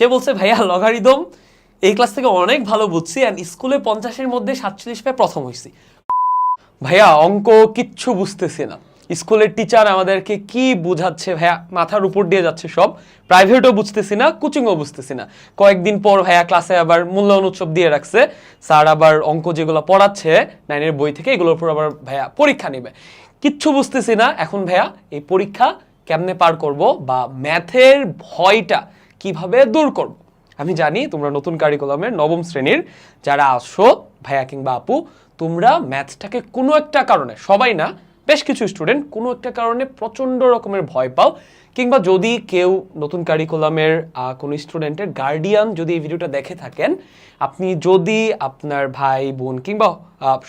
সে বলছে, ভাইয়া লগারিদম এই ক্লাস থেকে অনেক ভালো বুঝছি অ্যান্ড স্কুলে পঞ্চাশের মধ্যে সাতচল্লিশ পেয়ে প্রথম হয়েছি। ভাইয়া, অঙ্ক কিচ্ছু বুঝতেছি না। স্কুলের টিচার আমাদেরকে কি বুঝাচ্ছে ভাইয়া? মাথার উপর দিয়ে যাচ্ছে সব। প্রাইভেটও বুঝতেছি না কোচিংও বুঝতেছি না। কয়েকদিন পর ভাইয়া ক্লাসে আবার মূল্যায়ন উৎসব দিয়ে রাখছে। স্যার আবার অঙ্ক যেগুলো পড়াচ্ছে নাইনের বই থেকে এগুলোর উপর আবার ভাইয়া পরীক্ষা নেবে। কিচ্ছু বুঝতেছি না। এখন ভাইয়া এই পরীক্ষা কেমনে পার করব বা ম্যাথের ভয়টা কীভাবে দূর করব? আমি জানি তোমরা নতুন কারিকুলামের নবম শ্রেণির যারা আসো ভাইয়া কিংবা আপু, তোমরা ম্যাথটাকে কোনো একটা কারণে, সবাই না, বেশ কিছু স্টুডেন্ট কোনো একটা কারণে প্রচণ্ড রকমের ভয় পাও, কিংবা যদি কেউ নতুন কারিকুলামের কোনো স্টুডেন্টের গার্ডিয়ান যদি এই ভিডিওটা দেখে থাকেন, আপনি যদি আপনার ভাই, বোন কিংবা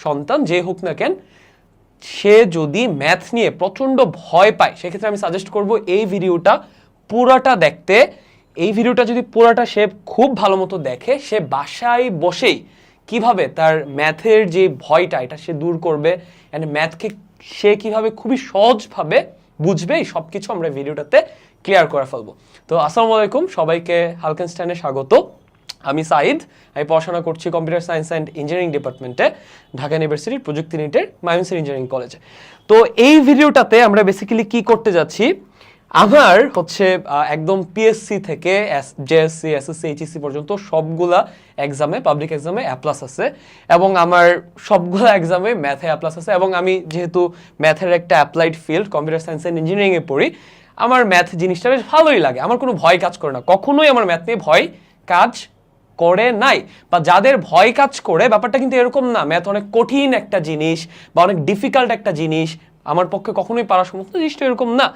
সন্তান যে হোক না কেন, সে যদি ম্যাথ নিয়ে প্রচণ্ড ভয় পায়, সেক্ষেত্রে আমি সাজেস্ট করব এই ভিডিওটা পুরাটা দেখতে এই ভিডিওটা যদি পুরাটা সে খুব ভালো মতো দেখে, সে বাসায় বসেই কীভাবে তার ম্যাথের যে ভয়টা, এটা সে দূর করবে অ্যান্ড ম্যাথকে সে কীভাবে খুবই সহজভাবে বুঝবে, এই সব কিছু আমরা ভিডিওটাতে ক্লিয়ার করে ফেলব। তো আসসালামু আলাইকুম, সবাইকে হালকেনস্টাইনে স্বাগত। আমি সাইদ আমি পড়াশোনা করছি কম্পিউটার সায়েন্স অ্যান্ড ইঞ্জিনিয়ারিং ডিপার্টমেন্টে, ঢাকা ইউনিভার্সিটির প্রযুক্তি নিটের মায়ুনসির ইঞ্জিনিয়ারিং কলেজে। তো এই ভিডিওটাতে আমরা বেসিক্যালি কি করতে যাচ্ছি আমার হচ্ছে একদম পিএসসি থেকে জেএসসি এসএসসি এইচএসসি পর্যন্ত সবগুলা এক্সামে পাবলিক এক্সামে অ্যাপ্লাস আছে। এবং আমার সবগুলা এক্সামে ম্যাথে অ্যাপ্লাস আছে। এবং আমি যেহেতু ম্যাথের একটা applied field computer science and ইঞ্জিনিয়ারিংয়ে পড়ি, আমার ম্যাথ জিনিসটা বেশ ভালোই লাগে। আমার কোনো ভয় কাজ করে না। কখনোই আমার ম্যাথ নিয়ে ভয় কাজ করে নাই। বা যাদের ভয় কাজ করে, ব্যাপারটা কিন্তু এরকম না। ম্যাথ অনেক কঠিন একটা জিনিস বা অনেক ডিফিকাল্ট একটা জিনিস। আমার পক্ষে কখনোই পারা সমস্ত জিনিসটা এরকম না।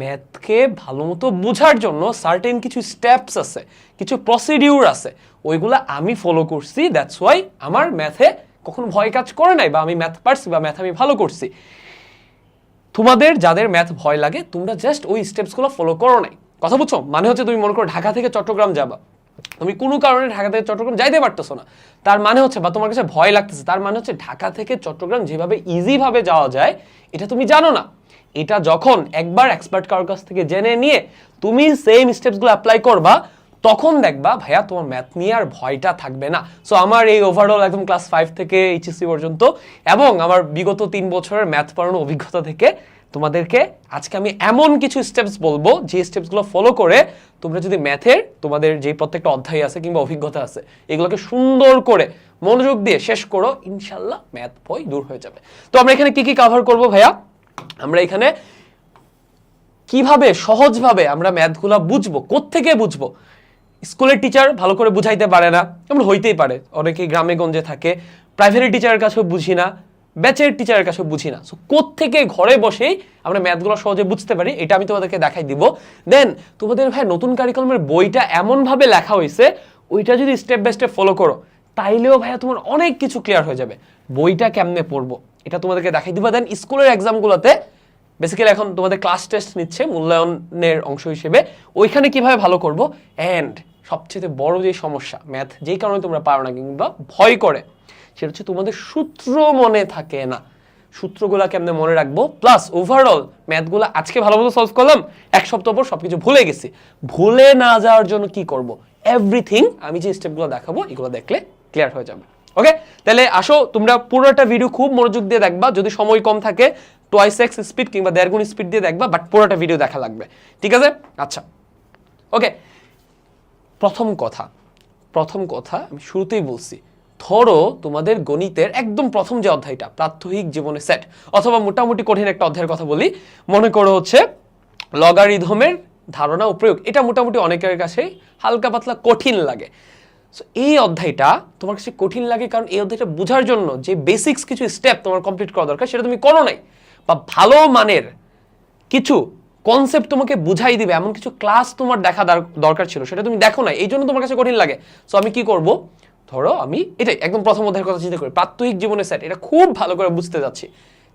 ম্যাথকে ভালো মতো বোঝার জন্য সার্টেন কিছু স্টেপস আছে, কিছু প্রসিডিউর আছে। ওইগুলো আমি ফলো করছি দ্যাটস ওয়াই আমার ম্যাথে কখনো ভয় কাজ করে নাই বা আমি ম্যাথ পারছি বা ম্যাথ আমি ভালো করছি। তোমাদের যাদের ম্যাথ ভয় লাগে, তোমরা জাস্ট ওই স্টেপসগুলো ফলো করো নাই। কথা বুঝছ? মানে হচ্ছে তুমি মনে করো ঢাকা থেকে চট্টগ্রাম যাবা। তুমি কোনো কারণে ঢাকা থেকে চট্টগ্রাম যাইতে পারতেছো না। তার মানে হচ্ছে, বা তোমার কাছে ভয় লাগতেছে, তার মানে হচ্ছে ঢাকা থেকে চট্টগ্রাম যেভাবে ইজিভাবে যাওয়া যায়, এটা তুমি জানো না। এটা যখন একবার এক্সপার্ট কারোর কাছ থেকে জেনে নিয়ে তুমি সেম স্টেপসগুলো অ্যাপ্লাই করবা, তখন দেখবা, ভাইয়া, তোমার ম্যাথ নিয়ে আর ভয়টা থাকবে না। সো আমার এই ওভারঅল একদম ক্লাস ফাইভ থেকে এইচএসসি পর্যন্ত এবং আমার বিগত তিন বছরের ম্যাথ পড়ানোর অভিজ্ঞতা থেকে তোমাদেরকে আজকে আমি এমন কিছু স্টেপস বলব, যে স্টেপসগুলো ফলো করে তোমরা যদি ম্যাথের তোমাদের যে প্রত্যেকটা অধ্যায় আছে কিংবা অভিজ্ঞতা আছে, এগুলোকে সুন্দর করে মনোযোগ দিয়ে শেষ করো, ইনশাল্লাহ ম্যাথ বই দূর হয়ে যাবে। তো আমরা এখানে কি কি কভার করব ভাইয়া? আমরা এখানে কীভাবে, সহজভাবে আমরা ম্যাথগুলা বুঝব, কোত্থেকে বুঝব? স্কুলের টিচার ভালো করে বুঝাইতে পারে না, এমন হইতেই পারে। অনেকে গ্রামে গঞ্জে থাকে। প্রাইভেট টিচারের কাছেও বুঝি না। ব্যাচের টিচারের কাছে বুঝি না। সো থেকে ঘরে বসেই আমরা ম্যাথগুলো সহজে বুঝতে পারি, এটা আমি তোমাদেরকে দেখাই দিব। দেন তোমাদের ভাই, নতুন কারিকুলামের বইটা এমনভাবে লেখা হয়েছে, ওইটা যদি স্টেপ বাই স্টেপ ফলো করো, তাইলেও ভাইয়া তোমার অনেক কিছু ক্লিয়ার হয়ে যাবে। বইটা কেমনে পড়ব, এটা তোমাদেরকে দেখাই দিব। দেন স্কুলের এক্সামগুলোতে বেসিক্যালি এখন তোমাদের ক্লাস টেস্ট নিচ্ছে মূল্যায়নের অংশ হিসেবে, ওইখানে কীভাবে ভালো করব? অ্যান্ড সবচেয়ে বড় যে সমস্যা ম্যাথ যেই কারণে তোমরা পারো না কিংবা ভয় করে সেটা হচ্ছে তোমাদের সূত্র মনে থাকে না। সূত্রগুলা কেমনে মনে রাখব? প্লাস ওভারঅল ম্যাথগুলো আজকে ভালো মতো সলভ করলাম। এক সপ্তাহ পর সবকিছু ভুলে গেছি। ভুলে না যাওয়ার জন্য কি করব? এভরিথিং আমি যে স্টেপগুলো দেখাবো, এগুলো দেখলে ক্লিয়ার হয়ে যাবে। ওকে তাহলে আসো, তোমরা পুরোটা ভিডিও খুব মনোযোগ দিয়ে দেখবা। যদি সময় কম থাকে টোয়াইস এক্স স্পিড কিংবা দেড় গুণ স্পিড দিয়ে দেখবা বাট পুরোটা ভিডিও দেখা লাগবে। ঠিক আছে? আচ্ছা। ওকে প্রথম কথা প্রথম কথা আমি শুরুতেই বলছি ধরো তোমাদের গণিতের একদম প্রথম যে অধ্যায়টা, প্রাত্যহিক জীবনে সেট অথবা মোটামুটি কঠিন একটা অধ্যায়ের কথা বলি, মনে করো হচ্ছে লগারিধমের ধারণা ও প্রয়োগ, এটা মোটামুটি অনেকের কাছে হালকা পাতলা কঠিন লাগে। সো এই অধ্যায়টা তোমার কাছে কঠিন লাগে কারণ এই অধ্যায়টা বোঝার জন্য যে বেসিক্স কিছু স্টেপ তোমার কমপ্লিট করা দরকার, সেটা তুমি করো নাই। বা ভালো মানের কিছু কনসেপ্ট তোমাকে বুঝাই দিবে, এমন কিছু ক্লাস তোমার দেখা দার- দরকার ছিল, সেটা তুমি দেখো না এই জন্য তোমার কাছে কঠিন লাগে। সো আমি কি করব? ধরো আমি এটাই একদম প্রথম অধ্যায়ের কথা চিন্তা করি। প্রাত্যহিক জীবনে সেট এটা খুব ভালো করে বুঝতে যাচ্ছি।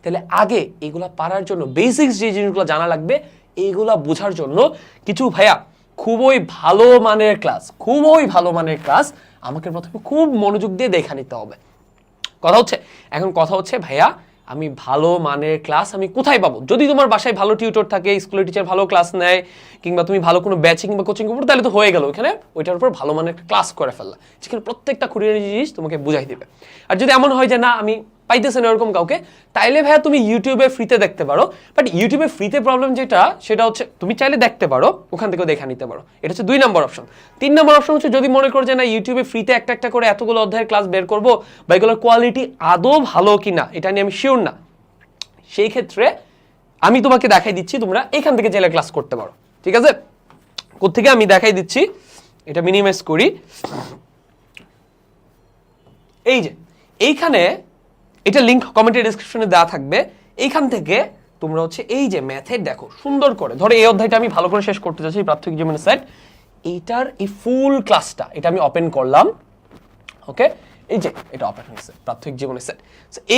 তাহলে আগে এগুলা পারার জন্য বেসিক্স যে জিনিসগুলো জানা লাগবে এইগুলা বোঝার জন্য কিছু ভাইয়া খুবই ভালো মানের ক্লাস খুবই ভালো মানের ক্লাস আমাকে প্রথমে খুব মনোযোগ দিয়ে দেখা নিতে হবে। কথা হচ্ছে, এখন কথা হচ্ছে ভাইয়া আমি ভালো মানের ক্লাস আমি কোথায় পাবো? যদি তোমার বাসায় ভালো টিউটর থাকে স্কুলের টিচার ভালো ক্লাস নেয়, কিংবা তুমি ভালো কোনো ব্যাচিং বা কোচিং করব তাহলে তো হয়ে গেল। ওখানে ওইটার উপর ভালো মানের ক্লাস করে ফেললা। যেখানে প্রত্যেকটা খুঁড়িয়ে জিনিস তোমাকে বুঝাই দেবে। আর যদি এমন হয় যে না, আমি পাইতেছে না এরকম কাউকে, তাইলে ভাইয়া তুমি ইউটিউবে ফ্রিতে দেখতে পারো। বাট ইউটিউবে ফ্রিতে প্রবলেম যেটা, সেটা হচ্ছে তুমি চাইলে দেখতে পারো, ওখান থেকেও দেখে নিতে পারো। এটা হচ্ছে দুই নম্বর অপশন তিন নম্বর অপশন হচ্ছে যদি মনে করো যে না ইউটিউবে ফ্রিতে একটা একটা করে এতগুলো অধ্যায়ের ক্লাস বের করব, বা এগুলোর কোয়ালিটি আদৌ ভালো কি না এটা নিয়ে আমি শিওর না। সেই ক্ষেত্রে আমি তোমাকে দেখাই দিচ্ছি, তোমরা এখান থেকে চাইলে ক্লাস করতে পারো। ঠিক আছে? কোথেকে আমি দেখাই দিচ্ছি, এটা মিনিমাইজ করি। এই যে, এইখানে এটা লিংক কমেন্টের ডিসক্রিপশনে দেওয়া থাকবে। এইখান থেকে তোমরা হচ্ছে এই যে ম্যাথের দেখো সুন্দর করে। ধরো এই অধ্যায়টা আমি ভালো করে শেষ করতে চাচ্ছি প্রাথমিক জীবনের সেট এইটার এই ফুল ক্লাসটা এটা আমি ওপেন করলাম। ওকে এই যে এটা ওপেন হয়েছে প্রাথমিক জীবনে সেট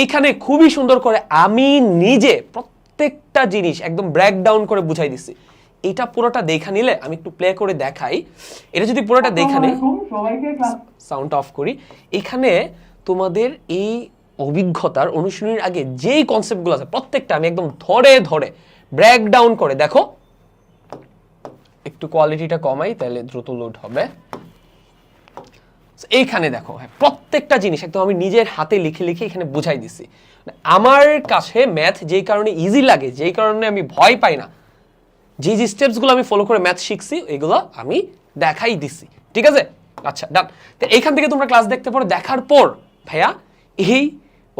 এইখানে খুবই সুন্দর করে আমি নিজে প্রত্যেকটা জিনিস একদম ব্রেকডাউন করে বুঝাই দিচ্ছি। এটা পুরোটা দেখা নিলে আমি একটু প্লে করে দেখাই। এটা যদি পুরোটা দেখা নিই সাউন্ড অফ করি। এখানে তোমাদের এই অভিজ্ঞতার অনুশীলনের আগে যেই কনসেপ্টগুলো আছে প্রত্যেকটা আমি একদম ধরে ধরে ব্রেকডাউন করে দেখো। একটু কোয়ালিটিটা কমাই তাহলে দ্রুত লোড হবে। এইখানে দেখো হ্যাঁ, প্রত্যেকটা জিনিস একদম আমি নিজের হাতে লিখে লিখে এখানে বুঝাই দিছি। আমার কাছে ম্যাথ যেই কারণে ইজি লাগে যেই কারণে আমি ভয় পাই না যে যে স্টেপসগুলো আমি ফলো করে ম্যাথ শিখছি এগুলো আমি দেখাই দিছি। ঠিক আছে? আচ্ছা ডান তো এইখান থেকে তোমরা ক্লাস দেখতে পারো দেখার পর ভাইয়া এই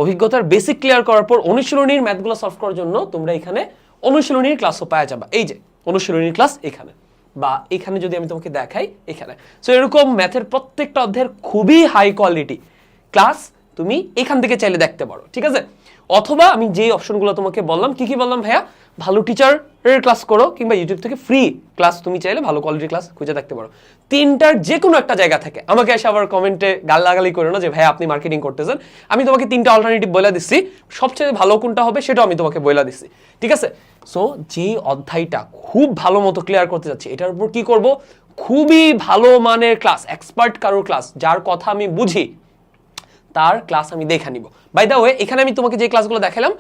অভিজ্ঞতার বেসিক ক্লিয়ার করার পর অনুশীলনীর ম্যাথগুলো সলভ করার জন্য তোমরা এখানে অনুশীলনীর ক্লাসও পাওয়া যাবে। এই যে, অনুশীলনীর ক্লাস এখানে বা এখানে যদি আমি তোমাকে দেখাই, এখানে। সো এরকম ম্যাথের প্রত্যেকটা অধ্যায়ের খুবই হাই কোয়ালিটি ক্লাস তুমি এখান থেকে চাইলে দেখতে পারো, ঠিক আছে? অথবা আমি যে অপশনগুলো তোমাকে বললাম, কি কি বললাম ভাইয়া? ভালো টিচারের ক্লাস করো কিংবা ইউটিউব থেকে ফ্রি ক্লাস তুমি চাইলে ভালো কোয়ালিটির ক্লাস খুঁজে দেখতে পারো। তিনটার যে কোনো একটা জায়গা থেকে আমাকে এসে আবার কমেন্টে গালাগালি করো না যে ভাইয়া আপনি মার্কেটিং করতেছেন। আমি তোমাকে তিনটা অল্টারনেটিভ বলে দিচ্ছি সবচেয়ে ভালো কোনটা হবে সেটাও আমি তোমাকে বলে দিচ্ছি ঠিক আছে? সো যে অধ্যায়টা খুব ভালো মতো ক্লিয়ার করতে যাচ্ছি, এটার উপর কি করব? খুবই ভালো মানের ক্লাস এক্সপার্ট কারোর ক্লাস যার কথা আমি বুঝি, তার ক্লাস আমি দেখে নিব। বাই দা ওয়ে এখানে আমি তোমাকে যে ক্লাসগুলো দেখালাম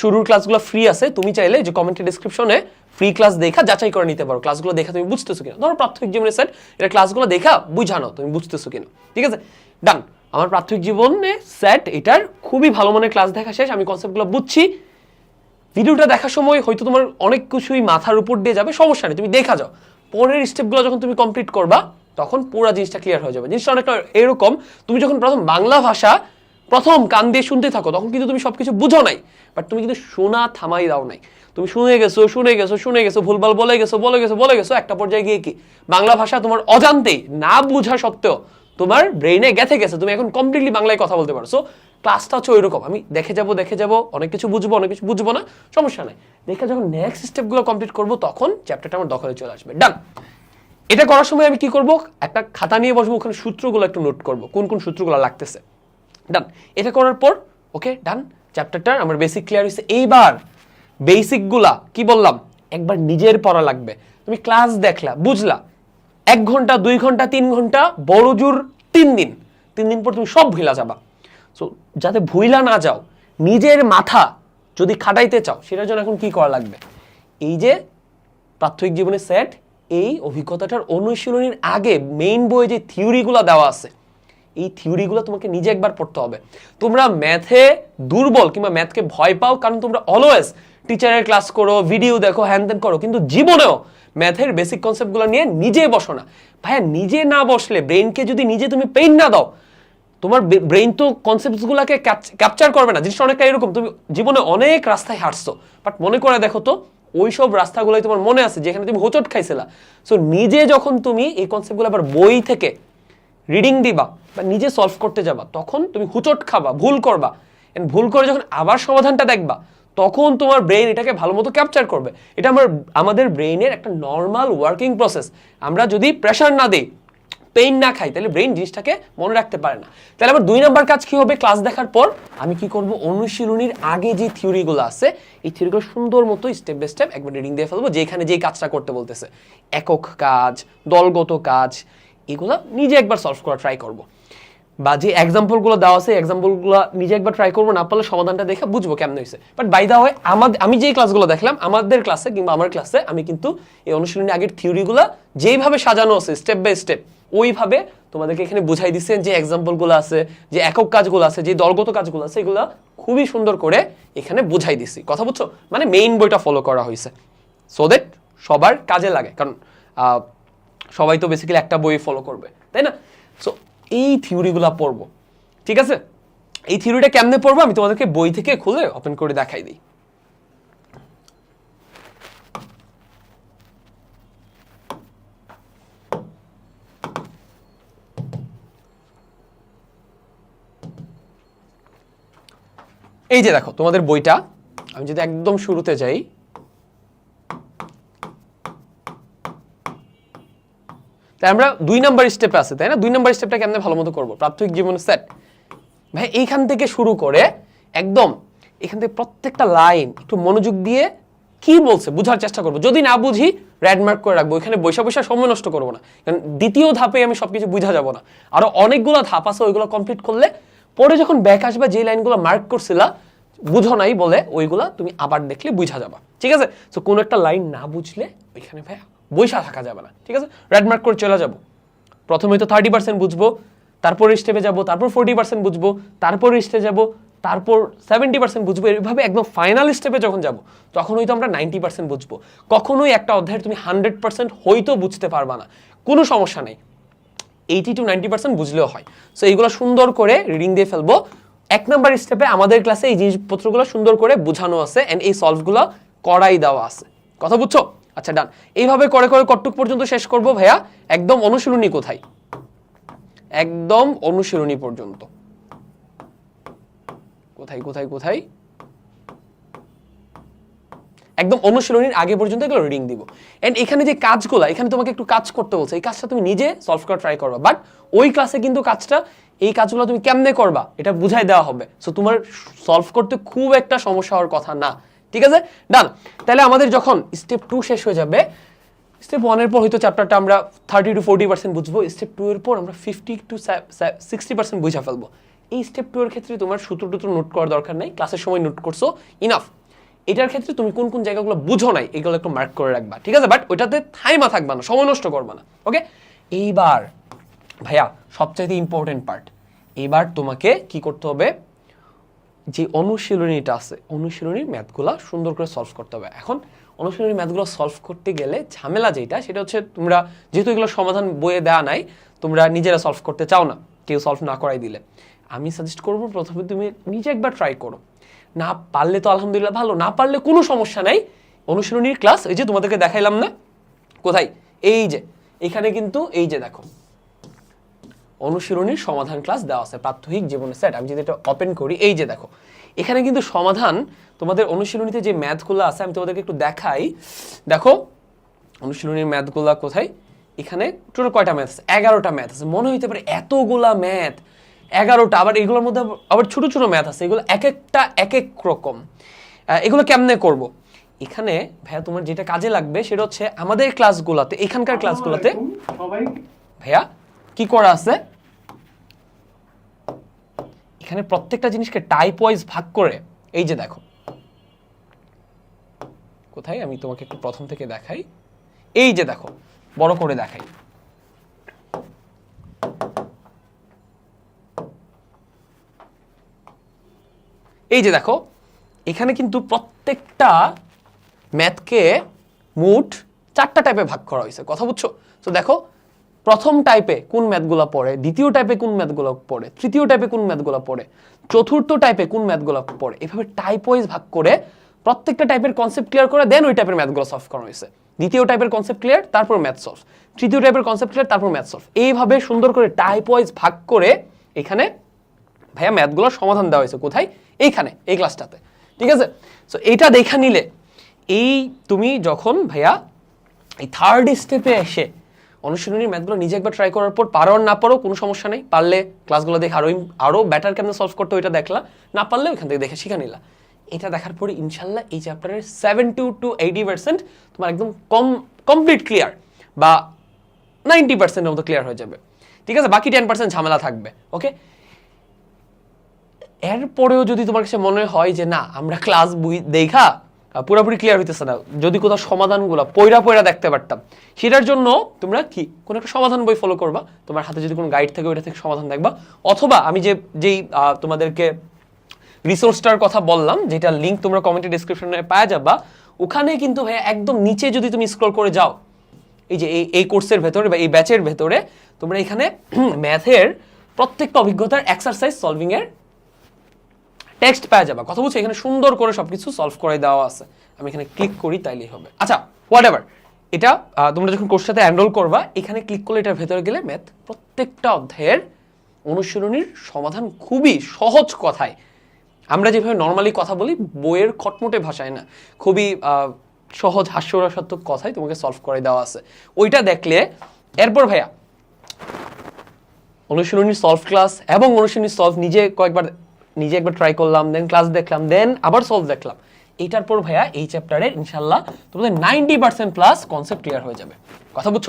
শুরুর ক্লাসগুলো ফ্রি আছে। তুমি চাইলে যে কমেন্টের ডিসক্রিপশনে ফ্রি ক্লাস দেখা যাচাই করে নিতে পারো। ক্লাসগুলো দেখা তুমি বুঝতেছো কিনা। ধরো প্রাথমিক জীবনের সেট এটা ক্লাসগুলো দেখা বুঝানো, তুমি বুঝতেছো কিনা। ঠিক আছে? ডান আমার প্রাথমিক জীবনে সেট এটার খুবই ভালো মানের ক্লাস দেখা শেষ। আমি কনসেপ্টগুলো বুঝছি। ভিডিওটা দেখার সময় হয়তো তোমার অনেক কিছুই মাথার উপর দিয়ে যাবে, সমস্যা নেই। তুমি দেখা যাও। পরের স্টেপগুলো যখন তুমি কমপ্লিট করবা, তখন পুরো জিনিসটা ক্লিয়ার হয়ে যাবে। জিনিসটা অনেকটা এরকম, তুমি যখন প্রথম বাংলা ভাষা প্রথম কান দিয়ে শুনতে থাকো, তখন কিন্তু তুমি সবকিছু বুঝো নাই। বাট তুমি কিন্তু শোনা থামাই দাও নাই। তুমি শুনে গেছো শুনে গেছো শুনে গেছো, ভুলভাল বলে গেছো বলে গেছো বলে গেছো, একটা পর্যায়ে গিয়ে কি? বাংলা ভাষা তোমার অজান্তেই না বোঝা সত্ত্বেও তোমার ব্রেইনে গেথে গেছে। তুমি এখন কমপ্লিটলি বাংলায় কথা বলতে পারো। সো ক্লাসটা হচ্ছে ওইরকম। আমি দেখে যাব দেখে যাব, অনেক কিছু বুঝব, অনেক কিছু বুঝব না, সমস্যা নাই। দেখে যখন নেক্সট স্টেপগুলো কমপ্লিট করব, তখন চ্যাপ্টারটা আমার দখলে চলে আসবে। ডান এটা করার সময় আমি কি করব? একটা খাতা নিয়ে বসবো, ওখানে সূত্রগুলো একটু নোট করব, কোন কোন সূত্রগুলো লাগতেছে। ডান এটা করার পর ওকে ডান চ্যাপ্টারটা আমার বেসিক ক্লিয়ার হয়েছে এইবার বেসিকগুলা কি বললাম? একবার নিজের পড়া লাগবে। তুমি ক্লাস দেখলা, বুঝলা। এক ঘণ্টা, দুই ঘণ্টা, তিন ঘণ্টা, বড় জোর তিন দিন। তিন দিন পর তুমি সব ভুলা যাবা। সো যাতে ভুইলা না যাও, নিজের মাথা যদি খাটাইতে চাও, সেটার জন্য এখন কি করা লাগবে? এই যে প্রাথমিক জীবনের সেট এই অভিজ্ঞতাটার অনুশীলনীর আগে মেইন বইয়ে যে থিওরিগুলো দেওয়া আছে এই থিওরিগুলো তোমাকে নিজে একবার পড়তে হবে। তোমরা ম্যাথে দুর্বল কিংবা ম্যাথকে ভয় পাও, কারণ তোমরা অলওয়েজ টিচারের ক্লাস করো ভিডিও দেখো হ্যান ত্যান করো, কিন্তু জীবনেও ম্যাথের বেসিক কনসেপ্টগুলো নিয়ে নিজে বসো না। ভাইয়া, নিজে না বসলে ব্রেনকে যদি নিজে তুমি পেইন না দাও, তোমার ব্রেইন তো কনসেপ্টসগুলোকে ক্যাপচার করবে না। জিনিসটা অনেকটা এরকম, তুমি জীবনে অনেক রাস্তায় হাঁটছো বাট মনে করে দেখো তো ওই সব রাস্তাগুলোই তোমার মনে আছে, যেখানে তুমি হোঁচট খাইছিলা। সো নিজে যখন তুমি এই কনসেপ্টগুলো আবার বই থেকে রিডিং দিবা বা নিজে সলভ করতে যাবা, তখন তুমি হুচট খাবা, ভুল করবা। And ভুল করে যখন আবার সমাধানটা দেখবা, তখন তোমার ব্রেন এটাকে ভালো মতো ক্যাপচার করবে। এটা আমার, আমাদের ব্রেইনের একটা নর্মাল ওয়ার্কিং প্রসেস আমরা যদি প্রেশার না দিই পেইন না খাই, তাহলে ব্রেন জিনিসটাকে মনে রাখতে পারে না। তাহলে আমার দুই নাম্বার কাজ কি হবে ক্লাস দেখার পর? আমি কি করব? অনুশীলনীর আগে যে থিওরিগুলো আছে, এই থিওরিগুলো সুন্দর মতো স্টেপ বাই স্টেপ একবার রিডিং দিয়ে ফেলব, যেখানে যেই কাজটা করতে বলতেছে। একক কাজ, দলগত কাজ এগুলো নিজে একবার সলভ করা ট্রাই করব। বা যে এক্সাম্পলগুলো দেওয়া আছে এক্সাম্পলগুলো নিজে একবার ট্রাই করব, না পারলে সমাধানটা দেখে বুঝব কেমন হয়েছে। বাট বাই দা হয় আমাদের আমি যেই ক্লাসগুলো দেখলাম, আমাদের ক্লাসে কিংবা আমার ক্লাসে আমি কিন্তু এই অনুশীলনী আগের থিওরিগুলো যেইভাবে সাজানো আছে স্টেপ বাই স্টেপ ওইভাবে তোমাদেরকে এখানে বুঝাই দিচ্ছেন যে এক্সাম্পলগুলো আছে, যে একক কাজগুলো আছে, যে দলগত কাজগুলো আছে, এগুলো খুবই সুন্দর করে এখানে বুঝাই দিছি। কথা বুঝছ? মানে মেইন বইটা ফলো করা হয়েছে। সো দ্যাট সবার কাজে লাগে। কারণ সবাই তো বেসিক্যালি একটা বই ফলো করবে, তাই না? সো এই থিওরিগুলো পড়ব, ঠিক আছে? এই থিওরিটা কেমনে পড়ব? আমি তোমাদেরকে বই থেকে খুলে ওপেন করে দেখাই দিই। এই যে দেখো, তোমাদের বইটা, আমি যদি একদম শুরুতে যাই তাই আমরা দুই নাম্বার স্টেপে আছে, তাই না? দুই নাম্বার স্টেপটা কেমনে ভালো মতো করব। প্রাথমিক জীবন সেট ভাই, এইখান থেকে শুরু করে একদম এখান থেকে প্রত্যেকটা লাইন একটু মনোযোগ দিয়ে কি বলছে বুঝার চেষ্টা করব। যদি না বুঝি রেড মার্ক করে রাখব। এখানে বৈশা বৈশা সময় নষ্ট করব না। কারণ দ্বিতীয় ধাপে আমি সবকিছু বুঝা যাব না। আরও অনেকগুলো ধাপ আছে, ওইগুলো কমপ্লিট করলে পরে যখন ব্যাক আসবে, যে লাইনগুলো মার্ক করছিলা, বুঝো নাই বলে, ওইগুলা তুমি আবার দেখলে বুঝা যাবা। ঠিক আছে? তো কোনো একটা লাইন না বুঝলে, ওইখানে ভাইয়া বৈশা থাকা যাবে না, ঠিক আছে? রেড করে চলে যাব। প্রথমে তো থার্টি পার্সেন্ট বুঝব, তারপর স্টেপে যাব, তারপর ফোর্টি পার্সেন্ট বুঝব, তারপর স্টেপে যাব, তারপর সেভেন্টি পার্সেন্ট বুঝব এইভাবে একদম ফাইনাল স্টেপে যখন যাব তখন হয়তো আমরা নাইনটি পার্সেন্ট বুঝব। কখনোই একটা অধ্যায়ের তুমি হান্ড্রেড পার্সেন্ট হয়তো বুঝতে পারবা না। কোনো সমস্যা নেই। এইটি টু নাইনটি পার্সেন্ট বুঝলেও হয়। সো এইগুলো সুন্দর করে রিডিং দিয়ে ফেলব। এক নাম্বার স্টেপে আমাদের ক্লাসে এই জিনিসপত্রগুলো সুন্দর করে বোঝানো আছে অ্যান্ড এই সলভগুলো করাই দেওয়া আছে। কথা বুঝছ? আচ্ছা ডান এইভাবে করে করে কটটুক পর্যন্ত শেষ করব ভাইয়া। একদম অনুশীলনী কোথায়? একদম অনুশীলনী পর্যন্ত। কোথায় কোথায় কোথায়? একদম অনুশীলনীর আগে পর্যন্ত এগুলো রিডিং দিব। এন্ড এখানে যে কাজগুলো, এখানে তোমাকে একটু কাজ করতে বলছে, এই কাজটা তুমি নিজে সলভ করা ট্রাই করবা। বাট ওই ক্লাসে কিন্তু কাজটা, এই কাজগুলো তুমি কেমনে করবা, এটা বুঝাই দেওয়া হবে। সো তোমার সলভ করতে খুব একটা সমস্যা হওয়ার কথা না। ঠিক আছে? ডান তাহলে আমাদের যখন স্টেপ টু শেষ হয়ে যাবে স্টেপ ওয়ানের পর হয়তো চ্যাপ্টারটা আমরা থার্টি টু ফোর্টি পার্সেন্ট বুঝব স্টেপ টু এর পর আমরা ফিফটি টু সিক্সটি পার্সেন্ট বুঝা ফেলব। এই স্টেপ টু এর ক্ষেত্রে তোমার সূত্র টুত্র নোট করার দরকার নেই ক্লাসের সময় নোট করছ ইনাফ এটার ক্ষেত্রে তুমি কোন কোন জায়গাগুলো বুঝো নাই, এগুলো একটু মার্ক করে রাখবা, ঠিক আছে? বাট ওইটাতে থাইমা থাকবা না, সময় নষ্ট করবা না ওকে এইবার, ভাইয়া, সবচাইতে ইম্পর্টেন্ট পার্ট এবার তোমাকে কি করতে হবে? যে অনুশীলনীটা আছে, অনুশীলনীর ম্যাথগুলা সুন্দর করে সলভ করতে হবে। এখন অনুশীলনী ম্যাথগুলো সলভ করতে গেলে ঝামেলা যেটা সেটা হচ্ছে তোমরা যেহেতু এগুলো সমাধান বইয়ে দেওয়া নাই, তোমরা নিজেরা সলভ করতে চাও না, কেউ সলভ না করাই দিলে। আমি সাজেস্ট করব, প্রথমে তুমি নিজে একবার ট্রাই করো। না পারলে তো আলহামদুলিল্লাহ ভালো, না পারলে কোনো সমস্যা নাই। অনুশীলনীর ক্লাস এই যে তোমাদেরকে দেখাইলাম না, কোথায়? এই যে, এখানে কিন্তু এই যে দেখো। অনুশীলনীর সমাধান ক্লাস দেওয়া আছে প্রাত্যহিক জীবনের সেট আমি যদি এটা ওপেন করি এই যে দেখো এখানে কিন্তু সমাধান তোমাদের অনুশীলনীতে যে ম্যাথগুলো আছে আমি তোমাদেরকে একটু দেখাই। দেখো অনুশীলনীর ম্যাথগুলো কোথায়? এখানে টোটাল কয়টা ম্যাথ আছে এগারোটা ম্যাথ আছে মনে হইতে পারে এতগুলা ম্যাথ এগারোটা আবার এগুলোর মধ্যে আবার- আবার ছোট ছোট ম্যাথ আছে। এগুলো এক একটা এক এক রকম। এগুলো কেমনে করব? এখানে ভাইয়া তোমার যেটা কাজে লাগবে সেটা হচ্ছে আমাদের ক্লাসগুলোতে এখানকার ক্লাসগুলোতে ভাইয়া কি করা আছে? এখানে প্রত্যেকটা জিনিসকে টাইপ ওয়াইজ ভাগ করে, এই যে দেখো। কোথায়? আমি তোমাকে একটু প্রথম থেকে দেখাই। এই যে দেখো, বড় করে দেখাই। এই যে দেখো, এখানে কিন্তু প্রত্যেকটা ম্যাথকে মোট চারটা টাইপে ভাগ করা হয়েছে। কথা বুঝছ? তো দেখো প্রথম টাইপে কোন ম্যাথগুলো পড়ে? দ্বিতীয় টাইপে কোন ম্যাথগুলো পড়ে? তৃতীয় টাইপে কোন ম্যাথগুলো পড়ে? চতুর্থ টাইপে কোন ম্যাথগুলো পড়ে? এভাবে টাইপ ওয়াইজ ভাগ করে প্রত্যেকটা টাইপের কনসেপ্ট ক্লিয়ার করে দেন ওই টাইপের ম্যাথগুলো সলভ করা হয়েছে। দ্বিতীয় টাইপের কনসেপ্ট ক্লিয়ার তারপর ম্যাথ সলভ তৃতীয় টাইপের কনসেপ্ট ক্লিয়ার তারপর ম্যাথ সলভ এইভাবে সুন্দর করে টাইপ ওয়াইজ ভাগ করে এখানে ভাইয়া ম্যাথগুলোর সমাধান দেওয়া হয়েছে কোথায়? এইখানে, এই ক্লাসটাতে ঠিক আছে? সো এইটা দেখা নিলে এই তুমি যখন ভাইয়া এই থার্ড স্টেপে এসে অনুশীলনীর ম্যাথগুলো নিজে একবার ট্রাই করার পর পারো না পারো, কোনো সমস্যা নেই। পারলে ক্লাসগুলো দেখে আরও আরও বেটার কেমন সলভ করতে ওইটা দেখলা। না পারলে ওইখান থেকে দেখে শিখে নিলা। এটা দেখার পরে ইনশাল্লাহ এই চ্যাপ্টারের seventy two two eighty percent তোমার একদম কম কমপ্লিট ক্লিয়ার বা নাইনটি পার্সেন্টের মতো ক্লিয়ার হয়ে যাবে। ঠিক আছে? বাকি টেন পার্সেন্ট ঝামেলা থাকবে ওকে এরপরেও যদি তোমার কাছে মনে হয় যে না, আমরা ক্লাস বই দেখা পুরোপুরি ক্লিয়ার হইতেছে না। যদি কোথাও সমাধানগুলো পয়রা পয়রা দেখতে পারতাম। সেটার জন্য তোমরা কি, কোনো একটা সমাধান বই ফলো করবা। তোমার হাতে যদি কোনো গাইড থাকে, ওইটা থেকে সমাধান দেখবা। অথবা আমি যে, যেই তোমাদেরকে রিসোর্সটার কথা বললাম, যেটা লিঙ্ক তোমরা কমেন্টে ডিসক্রিপশনে পাওয়া যাবা ওখানে কিন্তু ভাইয়া একদম নিচে যদি তুমি স্ক্রল করে যাও, এই যে এই এই কোর্সের ভেতরে বা এই ব্যাচের ভেতরে, তোমরা এখানে ম্যাথের প্রত্যেকটা অভিজ্ঞতার এক্সারসাইজ সলভিং এর টেক্সট পাওয়া যাবে। কথা বলছি, এখানে সুন্দর করে সবকিছু সলভ করে দেওয়া আছে। আমি এখানে ক্লিক করি, তাইলেই হবে। আচ্ছা হোয়াট এভার এটা তোমরা যখন কোর্সটাতে এনরোল করবা, এখানে ক্লিক করলে এটার ভেতরে গেলে ম্যাথ প্রত্যেকটা অধ্যায়ের অনুশীলনীর সমাধান খুবই সহজ কথায়। আমরা যেভাবে নর্মালি কথা বলি, বইয়ের খটমটে ভাষায় না। খুবই সহজ, হাস্যরসাত্মক কথাই তোমাকে সলভ করে দেওয়া আছে। ওইটা দেখলে, এরপর ভাইয়া, অনুশীলনী সলভ ক্লাস এবং অনুশীলনী সলভ নিজে কয়েকবার নিজে একবার ট্রাই করলাম দেন ক্লাস দেখলাম দেন আবার সলভ দেখলাম। এইটার পর ভাইয়া এই চ্যাপ্টারের ইনশাল্লাহ তোমাদের ninety percent plus concept clear হয়ে যাবে। কথা বুঝছ?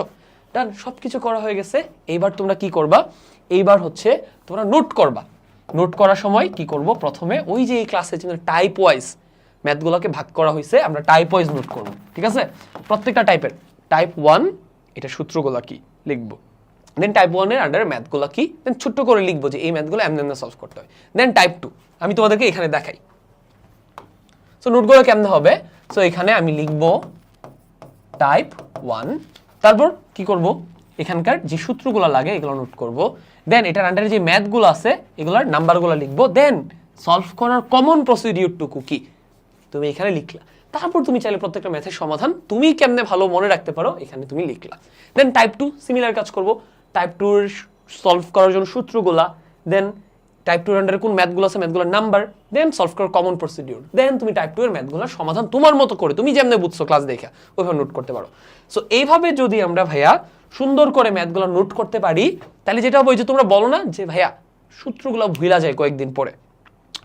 ডান সব কিছু করা হয়ে গেছে। এইবার তোমরা কি করবা? এইবার হচ্ছে তোমরা নোট করবা। নোট করার সময় কি করব? প্রথমে ওই যে এই ক্লাসে যে টাইপ ওয়াইজ ম্যাথগুলোকে ভাগ করা হয়েছে আমরা টাইপ ওয়াইজ নোট করব। ঠিক আছে? প্রত্যেকটা টাইপের টাইপ ওয়ান এটা সূত্রগুলো কি? লিখব। দেন টাইপ ওয়ানের আন্ডারে ম্যাথগুলো কি? দেন ছোট্ট করে লিখব যে এই ম্যাথগুলো এমন এমন সলভ করতে হয়। দেন টাইপ টু আমি তোমাদেরকে এখানে দেখাই। সো নোটগুলো কেমন হবে? সো এখানে আমি লিখব টাইপ ওয়ান তারপর কি করব? এখানকার যে সূত্রগুলো লাগে এগুলো নোট করব। দেন এটার আন্ডারে যে ম্যাথগুলো আছে, এগুলোর নাম্বারগুলো লিখব। দেন সলভ করার কমন প্রসিডিউরটুকু কি? তুমি এখানে লিখলা। তারপর তুমি চাইলে প্রত্যেকটা ম্যাথের সমাধান তুমি কেমনে ভালো মনে রাখতে পারো, এখানে তুমি লিখলা। দেন টাইপ টু সিমিলার কাজ করব। টাইপ টুর সলভ করার জন্য সূত্রগুলা দেন টাইপ টুর আন্ডারে কোন ম্যাথগুলো আছে ম্যাথগুলোর নাম্বার দেন সলভ করার কমন প্রসিডিউর দেন তুমি টাইপ টু এর ম্যাথগুলোর সমাধান তোমার মতো করে, তুমি যেমনে বুঝছ ক্লাস দেখে, ওইভাবে নোট করতে পারো। সো এইভাবে যদি আমরা ভাইয়া সুন্দর করে ম্যাথগুলো নোট করতে পারি, তাহলে যেটা হবে যে তোমরা বলো না যে ভাইয়া সূত্রগুলো ভুলা যায় কয়েকদিন পরে,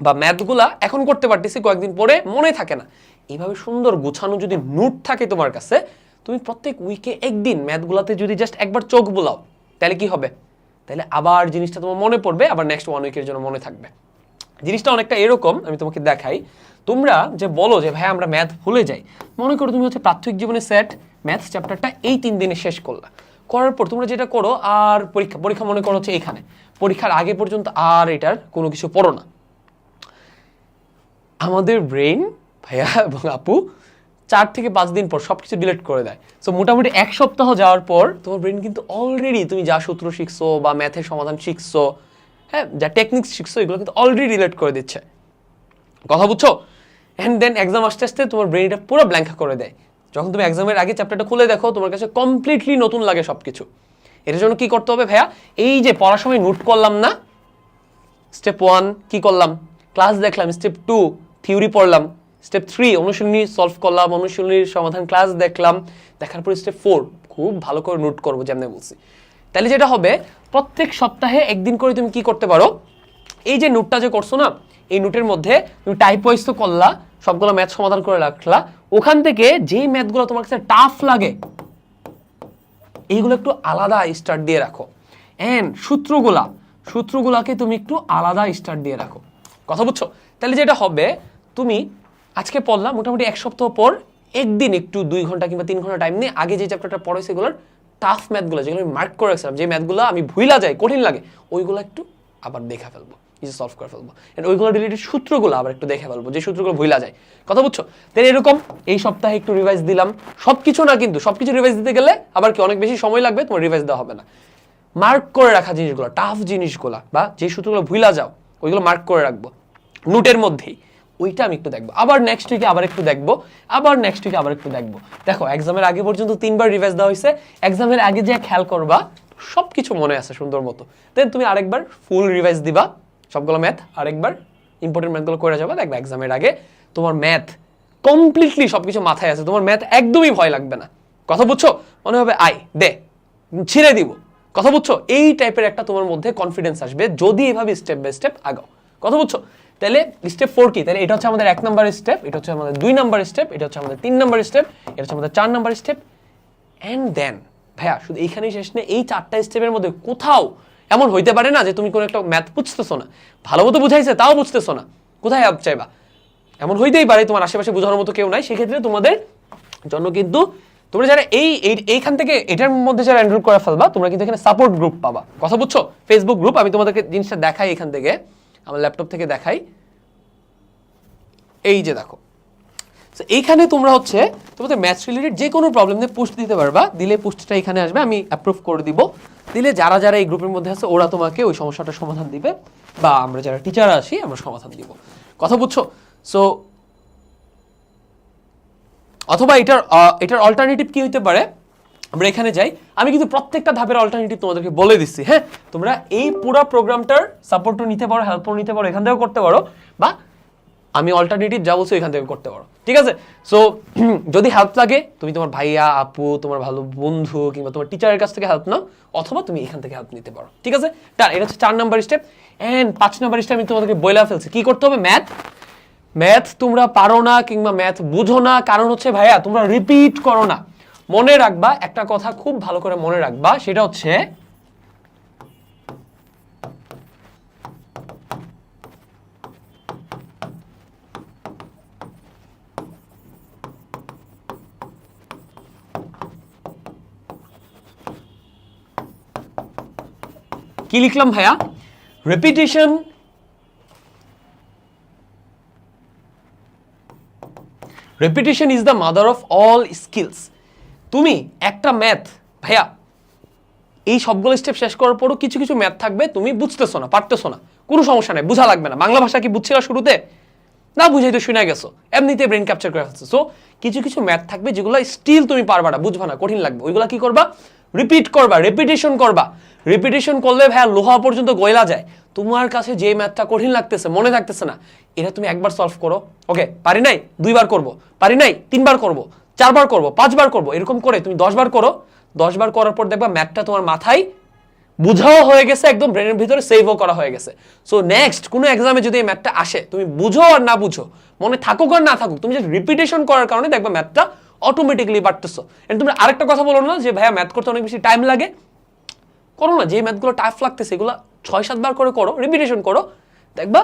বা ম্যাথগুলা এখন করতে পারতেছি কয়েকদিন পরে, মনে থাকে না। এইভাবে সুন্দর গুছানো যদি নোট থাকে তোমার কাছে, তুমি প্রত্যেক উইকে একদিন ম্যাথগুলাতে যদি জাস্ট একবার চোখ বোলাও তাহলে কি হবে? তাহলে আবার জিনিসটা তোমার মনে পড়বে, আবার নেক্সট ওয়ান উইকের জন্য মনে থাকবে। জিনিসটা অনেকটা এরকম, আমি তোমাকে দেখাই। তোমরা যে বলো যে ভাই আমরা ম্যাথ ভুলে যাই। মনে করো তুমি হচ্ছে প্রাথমিক জীবনে সেট ম্যাথ চ্যাপ্টারটা এই তিন দিনে শেষ করলা। করার পর তোমরা যেটা করো, আর পরীক্ষা পরীক্ষা মনে করো হচ্ছে এখানে। পরীক্ষার আগে পর্যন্ত আর এটার কোনো কিছু পড়ো না। আমাদের ব্রেন ভাইয়া এবং আপু চার থেকে পাঁচ দিন পর সবকিছু ডিলেট করে দেয়। সো মোটামুটি এক সপ্তাহ যাওয়ার পর তোমার ব্রেন কিন্তু অলরেডি তুমি যা সূত্র শিখছো বা ম্যাথের সমাধান শিখছো হ্যাঁ যা টেকনিক্স শিখছো, এগুলো কিন্তু অলরেডি ডিলিট করে দিচ্ছে। কথা বুঝছ? অ্যান্ড দেন এক্সাম আসতে আসতে তোমার ব্রেনটা পুরো ব্ল্যাঙ্ক করে দেয়। যখন তুমি এক্সামের আগে চ্যাপ্টারটা খুলে দেখো, তোমার কাছে কমপ্লিটলি নতুন লাগে সব কিছু এটার জন্য কি করতে হবে ভাইয়া? এই যে পড়ার সময় নোট করলাম না স্টেপ ওয়ান কি করলাম? ক্লাস দেখলাম স্টেপ টু থিওরি পড়লাম। স্টেপ থ্রি অনুশীলনী সলভ করলাম, অনুশীলনীর সমাধান ক্লাস দেখলাম। দেখার পর স্টেপ ফোর খুব ভালো করে নোট করব যেমন বলছি। তাহলে যেটা হবে, প্রত্যেক সপ্তাহে একদিন করে তুমি কি করতে পারো? এই যে নোটটা যে করছ না, এই নোটের মধ্যে তুমি টাইপ ওয়াইজ তো করলা, সবগুলো ম্যাথ সমাধান করে রাখলা। ওখান থেকে যেই ম্যাথগুলো তোমার কাছে টাফ লাগে, এইগুলো একটু আলাদা স্টার্ট দিয়ে রাখো। অ্যান্ড সূত্রগুলা, সূত্রগুলাকে তুমি একটু আলাদা স্টার্ট দিয়ে রাখো। কথা বুঝছ? তাহলে যেটা হবে, তুমি আজকে পড়লাম মোটামুটি এক সপ্তাহ পর, একদিন একটু দুই ঘণ্টা কিংবা তিন ঘণ্টা টাইম নিয়ে আগে যে চ্যাপ্টারটা পড়ে সেগুলোর টাফ ম্যাথগুলো যেগুলো আমি মার্ক করে রাখছিলাম, যে ম্যাথগুলো আমি ভুইলা যাই, কঠিন লাগে, ওইগুলো একটু আবার দেখা ফেলব নিজে সলভ করে ফেলব। And ওইগুলো রিলেটেড সূত্রগুলো আবার একটু দেখে ফেলব, যে সূত্রগুলো ভুইলা যায়। কথা বুঝছ? তাহলে এরকম এই সপ্তাহে একটু রিভাইজ দিলাম। সব কিছু না কিন্তু সব কিছু রিভাইজ দিতে গেলে আবার কি অনেক বেশি সময় লাগবে? তোমার রিভাইজ দেওয়া হবে না। মার্ক করে রাখা জিনিসগুলো টাফ জিনিসগুলো, বা যে সূত্রগুলো ভুইলা যাও, ওইগুলো মার্ক করে রাখব। নোটের মধ্যেই। ওইটা আমি একটু দেখব। আবার নেক্সট উইকে আবার একটু দেখব। আবার নেক্সট উইকে আবার একটু দেখব। দেখো এক্সামের আগে পর্যন্ত তিনবার রিভাইজ দেওয়া হয়েছে। এক্সামের আগে যে খেয়াল করবা সব কিছু মনে আছে সুন্দর মতো। দেন তুমি আরেকবার ফুল রিভাইজ দিবা। সবগুলো ম্যাথ আরেকবার ইম্পর্টেন্ট ম্যাথগুলো করে যাবা। দেখবে এক্সামের আগে তোমার ম্যাথ কমপ্লিটলি সবকিছু মাথায় আছে। তোমার ম্যাথ একদমই ভয় লাগবে না। কথা বুঝছ? মনে হবে আই দে, ছিঁড়ে দিব। কথা বুঝছ? এই টাইপের একটা তোমার মধ্যে কনফিডেন্স আসবে। যদি এভাবে স্টেপ বাই স্টেপ আগাও। কথা বুঝছ? তাহলে স্টেপ ফোর কি? তাহলে এটা হচ্ছে আমাদের এক নম্বর স্টেপ এটা হচ্ছে আমাদের দুই নাম্বার স্টেপ এটা হচ্ছে আমাদের তিন নম্বর স্টেপ এটা হচ্ছে আমাদের চার নম্বর স্টেপ অ্যান্ড দেন ভাইয়া, শুধু এইখানেই শেষ নেই এই চারটা স্টেপের মধ্যে কোথাও এমন হইতে পারে না যে তুমি কোনো একটা ম্যাথ বুঝতেছো না। ভালো মতো বুঝাইছে, তাও বুঝতেছো না। কোথায় হেল্প চাইবা? এমন হইতেই পারে, তোমার আশেপাশে বোঝানোর মতো কেউ নাই। সেক্ষেত্রে তোমাদের জন্য কিন্তু তোমরা যারা এই- এইখান থেকে এটার মধ্যে যারা এনরোল করে ফেলবা, তোমরা কিন্তু এখানে সাপোর্ট গ্রুপ পাবা। কথা বুঝছ? ফেসবুক গ্রুপ আমি তোমাদেরকে জিনিসটা দেখাই এখান থেকে। আমার ল্যাপটপ থেকে দেখাই। এই যে দেখো। তো এইখানে তোমরা হচ্ছে তোমাদের ম্যাথস রিলেটেড যে কোনো প্রবলেম নিয়ে পোস্ট দিতে পারবা। দিলে পোস্টটা এখানে আসবে, আমি অ্যাপ্রুভ করে দিব। দিলে যারা যারা এই গ্রুপের মধ্যে আছে, ওরা তোমাকে ওই সমস্যাটার সমাধান দিবে বা আমরা যারা টিচার আসি আমরা সমাধান দিব। কথা বুঝছ? সো অথবা এটার এটার অল্টারনেটিভ কি হতে পারে? আমরা এখানে যাই। আমি কিন্তু প্রত্যেকটা ধাপের অল্টারনেটিভ তোমাদেরকে বলে দিচ্ছি হ্যাঁ? তোমরা এই পুরো প্রোগ্রামটার সাপোর্টও নিতে পারো হেল্পও নিতে পারো, এখান থেকেও করতে পারো, বা আমি অল্টারনেটিভ যা বলছি এখান থেকে করতে পারো। ঠিক আছে? সো যদি হেল্প লাগে, তুমি তোমার ভাইয়া, আপু, তোমার ভালো বন্ধু কিংবা তোমার টিচারের কাছ থেকে হেল্প নাও, অথবা তুমি এখান থেকে হেল্প নিতে পারো। ঠিক আছে? ডান, এটা হচ্ছে চার নাম্বার স্টেপ অ্যান্ড পাঁচ নাম্বার স্টেপ আমি তোমাদেরকে বইলা ফেলছি। কি করতে হবে? ম্যাথ ম্যাথ তোমরা পারো না কিংবা ম্যাথ বুঝো না, কারণ হচ্ছে ভাইয়া, তোমরা রিপিট করো না। মনে রাখবা, একটা কথা খুব ভালো করে মনে রাখবা, সেটা হচ্ছে কি লিখলাম ভাইয়া? Repetition repetition is the mother of all skills তুমি একটা ম্যাথ ভাইয়া, এই সবগুলো স্টেপ শেষ করার পরও কিছু কিছু ম্যাথ থাকবে, তুমি বুঝতেছো না, পারতেছো না। কোনো সমস্যা নাই, বোঝা লাগবে না। বাংলা ভাষা কি বুঝছিল শুরুতে? না বুঝাই তো শুনে গেছো। এমনিতে ব্রেন ক্যাপচার করে ফেলছো। সো কিছু কিছু ম্যাথ থাকবে যেগুলো স্টিল তুমি পারবা না, বুঝবা না, কঠিন লাগবে। ওইগুলো কি করবা? রিপিট করবা রেপিটেশন করবা। রিপিটেশন করলে ভাইয়া লোহা পর্যন্ত গয়লা যায়। তোমার কাছে যে ম্যাথটা কঠিন লাগতেছে, মনে থাকতেছে না, এটা তুমি একবার সলভ করো। ওকে পারি নাই? দুইবার করব। পারি নাই? তিনবার করব। চারবার করব, পাঁচবার করব, এরকম করে তুমি দশবার করো। দশবার করার পর দেখবা ম্যাথটা তোমার মাথায় বুঝাও হয়ে গেছে, একদম ব্রেনের ভিতরে সেভও করা হয়ে গেছে। সো নেক্সট কোনো এক্সামে যদি এই ম্যাথটা আসে, তুমি বুঝো আর না বুঝো, মনে থাকুক আর না থাকুক, তুমি জাস্ট রিপিটেশন করার কারণে দেখবা ম্যাথটা অটোমেটিকলি পারতেছো এন্ড তুমি আরেকটা কথা বলো না যে, ভাইয়া ম্যাথ করতে অনেক বেশি টাইম লাগে? করো না যে ম্যাথগুলো টাফ লাগতেছে, এগুলো ছয়, সাতবার করে করো রিপিটেশন করো। দেখবা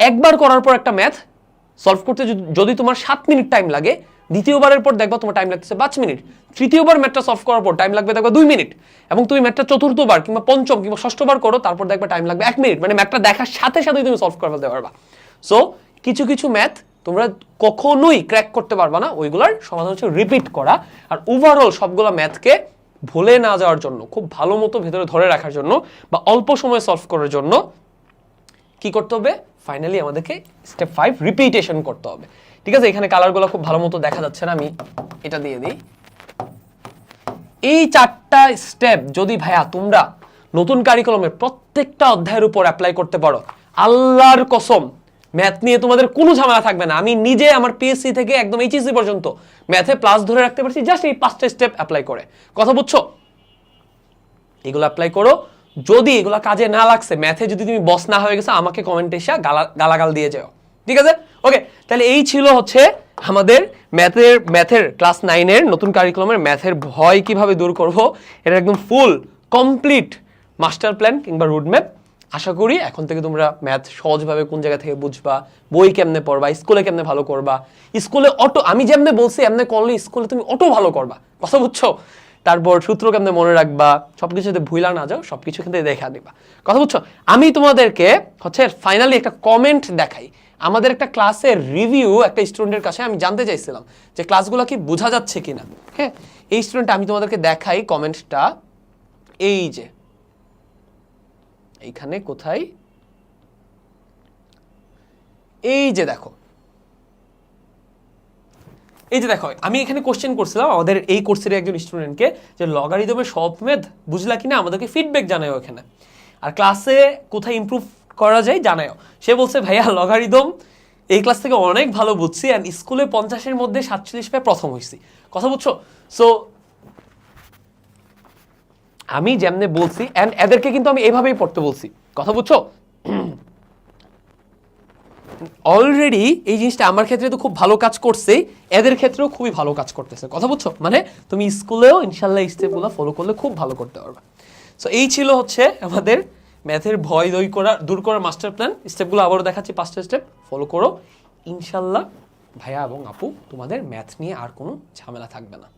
একবার করার পর একটা ম্যাথ সলভ করতে যদি তোমার সাত মিনিট টাইম লাগে দ্বিতীয়বারের পর দেখবা তোমার টাইম লাগতেছে পাঁচ মিনিট তৃতীয়বার ম্যাথটা সলভ করার পর টাইম লাগবে দেখবা দুই মিনিট এবং তুমি ম্যাথটা চতুর্থবার কিংবা পঞ্চম কিংবা ষষ্ঠবার করো, তারপর দেখবা টাইম লাগবে এক মিনিট মানে ম্যাথটা দেখার সাথে সাথে তুমি সলভ করে ফেলতে পারবা। সো কিছু কিছু ম্যাথ তোমরা কখনোই ক্র্যাক করতে পারবা না। ওইগুলার সমাধান হচ্ছে রিপিট করা। আর ওভারঅল সবগুলো ম্যাথকে ভুলে না যাওয়ার জন্য, খুব ভালো মতো ভেতরে ধরে রাখার জন্য বা অল্প সময়ে সলভ করার জন্য কি করতে হবে? ফাইনালি আমাদেরকে স্টেপ ফাইভ রিপিটেশন করতে হবে। ঠিক আছে, এখানে কালারগুলো খুব ভালো মতো দেখা যাচ্ছে না, আমি এটা দিয়ে দিই। এই চারটা স্টেপ যদি ভাইয়া তোমরা নতুন কারিকুলামের প্রত্যেকটা অধ্যায়ের উপর অ্যাপ্লাই করতে পারো, আল্লাহর কসম ম্যাথ নিয়ে তোমাদের কোনো ঝামেলা থাকবে না। আমি নিজে আমার পিএসসি থেকে একদম এইচএসসি পর্যন্ত ম্যাথে প্লাস ধরে রাখতে পারছি জাস্ট এই পাঁচটা স্টেপ অ্যাপ্লাই করে। কথা বুঝছ? এগুলো অ্যাপ্লাই করো। যদি এগুলো কাজে না লাগছে ম্যাথে যদি তুমি বস না হয়ে গেছো, আমাকে কমেন্টে এসে গালা, গালাগাল দিয়ে যাও। ঠিক আছে? ওকে তাহলে এই ছিল হচ্ছে আমাদের ম্যাথের ম্যাথের ক্লাস নাইনের নতুন কারিকুলামের ম্যাথের ভয় কীভাবে দূর করব এটা একদম ফুল কমপ্লিট মাস্টার প্ল্যান কিংবা রুট ম্যাপ আশা করি এখন থেকে তোমরা ম্যাথ সহজভাবে কোন জায়গা থেকে বুঝবা, বই কেমনে পড়বা স্কুলে কেমনে ভালো করবা। স্কুলে অটো আমি যেমনে বলছি, এমনি করলে স্কুলে তুমি অটো ভালো করবা। কথা বুঝছ? তারপর সূত্র কেমনে মনে রাখবা, সবকিছু যাতে ভুলা না যাও সব সবকিছু কিন্তু দেখা দিবা কথা বুঝছ? আমি তোমাদেরকে হচ্ছে ফাইনালি একটা কমেন্ট দেখাই। আমাদের একটা ক্লাসের রিভিউ একটা স্টুডেন্টের কাছে আমি জানতে চাইছিলাম যে ক্লাসগুলো কি বোঝা যাচ্ছে কিনা। হ্যাঁ এই স্টুডেন্ট আমি তোমাদেরকে দেখাই কমেন্টটা এই যে, এইখানে কোথায়? এই যে দেখো। এই যে দেখো, আমি এখানে কোশ্চেন করছিলাম আমাদের এই কোর্সের একজন স্টুডেন্টকে যে লগারিদমের সব মেদ বুঝলা কিনা আমাদেরকে ফিডব্যাক জানাও ওখানে আর ক্লাসে কোথায় ইমপ্রুভ করা যায় জানাও সে বলছে, ভাইয়া লগারিদম এই ক্লাস থেকে অনেক ভালো বুঝছি অ্যান্ড স্কুলে পঞ্চাশের মধ্যে সাতচল্লিশ পেয়ে প্রথম হয়েছি। কথা বুঝছ? সো আমি যেমনে বলছি অ্যান্ড এদেরকে কিন্তু আমি এভাবেই পড়তে বলছি। কথা বুঝছ? অলরেডি এই জিনিসটা আমার ক্ষেত্রে তো খুব ভালো কাজ করছে, এদের ক্ষেত্রেও খুবই ভালো কাজ করতেছে। কথা বুঝছ? মানে তুমি স্কুলেও ইনশাল্লাহ স্টেপগুলো ফলো করলে খুব ভালো করতে পারবে। সো এই ছিল হচ্ছে আমাদের ম্যাথের ভয় দই করা, দূর করার মাস্টার প্ল্যান স্টেপগুলো আবারও দেখাচ্ছি, পাঁচটা স্টেপ ফলো করো। ইনশাল্লাহ, ভাইয়া এবং আপু, তোমাদের ম্যাথ নিয়ে আর কোনো ঝামেলা থাকবে না।